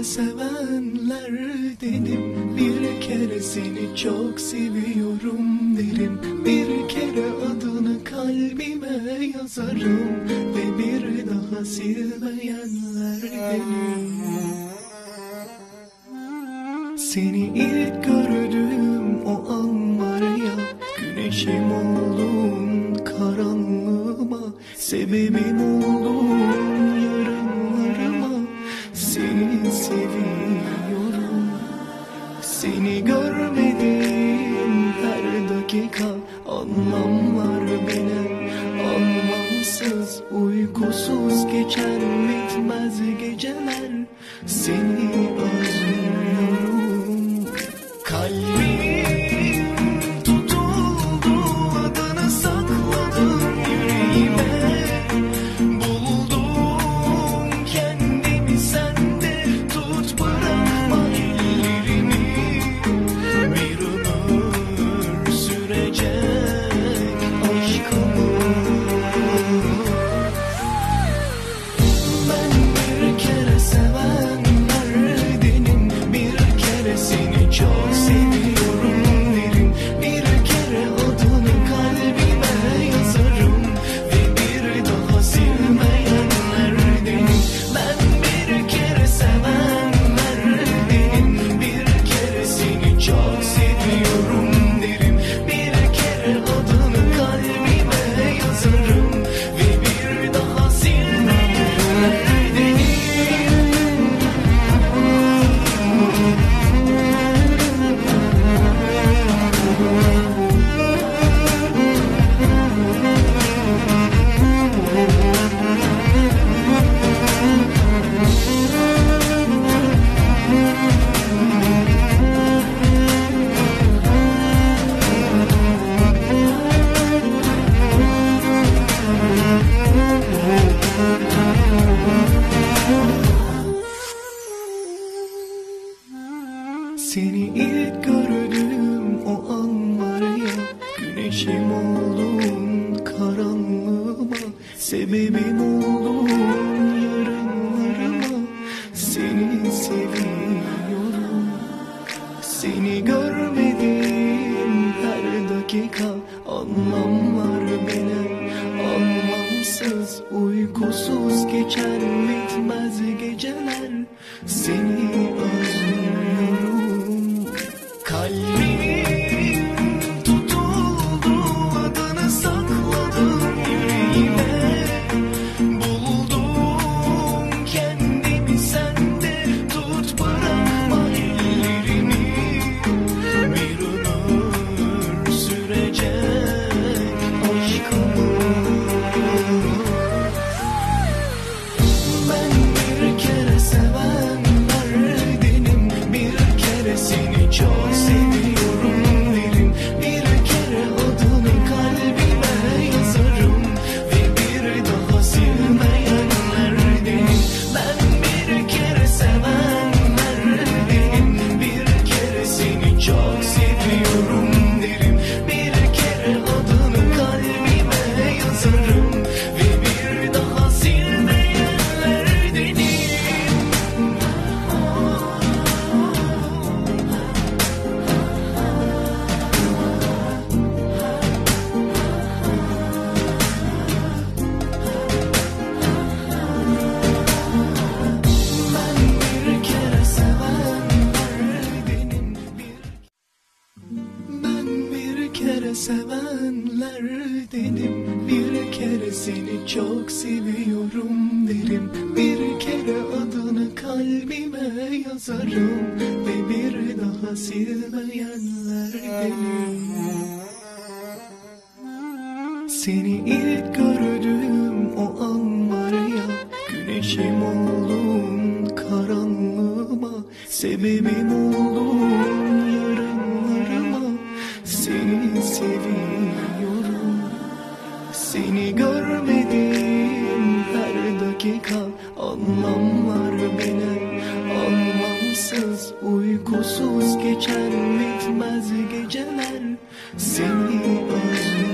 kere sevenler dedim Bir kere seni çok seviyorum derim. Bir kere adını kalbime yazarım Ve bir daha silmeyenler dedim Seni ilk gördüğüm o an var ya Güneşim oldun karanlığıma Sebebim oldun Bitmez geceler Seni Seni ilk gördüğüm o an var ya Güneşim oldun karanlığıma Sebebim oldun yarınlarıma. Seni seviyorum Seni görmedim. Her dakika Anlamlar bile. Anlamsız Uykusuz geçer bitmez geceler. Seni sevenler dedim Bir kere seni çok seviyorum derim. Bir kere adını kalbime yazarım Ve bir daha silmeyenler dedim Seni ilk gördüğüm o an var ya Güneşim oldun karanlığıma Sebebim oldun Seni görmedim. Her dakika Anlamlar bile. Anlamsız Uykusuz geçer bitmez geceler. Seni özlüyorum